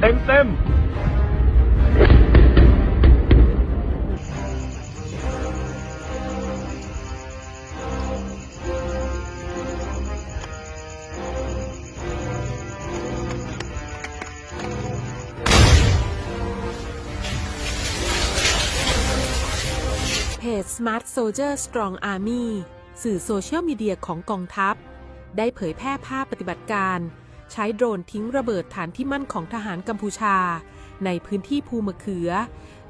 เต็มเต็มพจ Smart Soldier Strong Army สื่อโซเชียลมีเดียของกองทัพ ได้เผยแพร่ภาพปฏิบัติการ ใช้โดรนทิ้งระเบิดฐานที่มั่นของทหารกัมพูชา ในพื้นที่ภูมะเขือ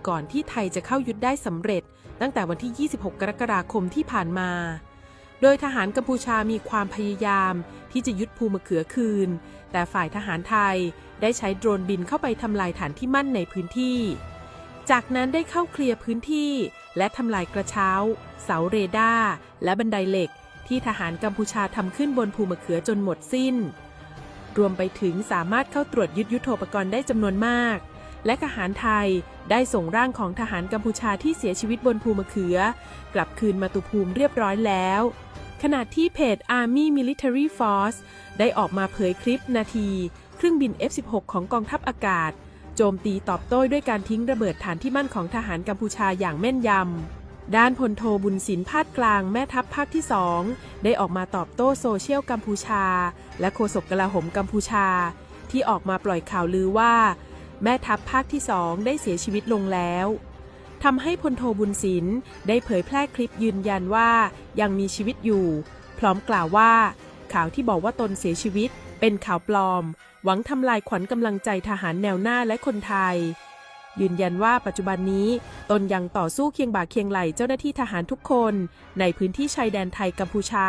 ก่อนที่ไทยจะเข้ายึดได้สำเร็จ ตั้งแต่วันที่ 26 กรกฎาคมที่ผ่านมา โดยทหารกัมพูชามีความพยายามที่จะยึดภูมะเขือคืน แต่ฝ่ายทหารไทยได้ใช้โดรนบินเข้าไปทำลายฐานที่มั่นในพื้นที่ จากนั้นได้เข้าเคลียร์พื้นที่ และทำลายกระเช้า เสาเรดาร์และบันไดเหล็ก ที่ทหารกัมพูชาทำขึ้นบนภูมะเขือจนหมดสิ้น รวมไปถึงสามารถเข้าตรวจยึดยุทโธปกรณ์ได้จำนวนมาก และทหารไทยได้ส่งร่างของทหารกัมพูชาที่เสียชีวิตบนภูมะเขือ กลับคืนมาตุภูมิเรียบร้อยแล้วขณะที่เพจ Army Military Force ได้ออกมาเผยคลิปนาที เครื่องบิน F-16 ของกองทัพอากาศ โจมตีตอบโต้ด้วยการทิ้งระเบิดฐานที่มั่นของทหารกัมพูชาอย่างแม่นยำ ด้านพลโทบุญสินพาดกลางแม่ทัพภาคที่ 2 ได้ออกมาตอบโต้โซเชียลกัมพูชา และโฆษกกลาโหมกัมพูชา ที่ออกมาปล่อยข่าวลือว่า แม่ทัพภาคที่ 2 ได้เสียชีวิตลงแล้วทำให้พลโทบุญสินได้เผยแพร่คลิปยืนยันว่ายังมีชีวิตอยู่ พร้อมกล่าวว่า ข่าวที่บอกว่าตนเสียชีวิต เป็นข่าวปลอม หวังทำลายขวัญกำลังใจทหารแนวหน้าและคนไทย ยืนยันว่าปัจจุบันนี้ตนยังต่อสู้เคียงบ่าเคียงไหลเจ้าหน้าที่ทหารทุกคน ในพื้นที่ชายแดนไทยกัมพูชา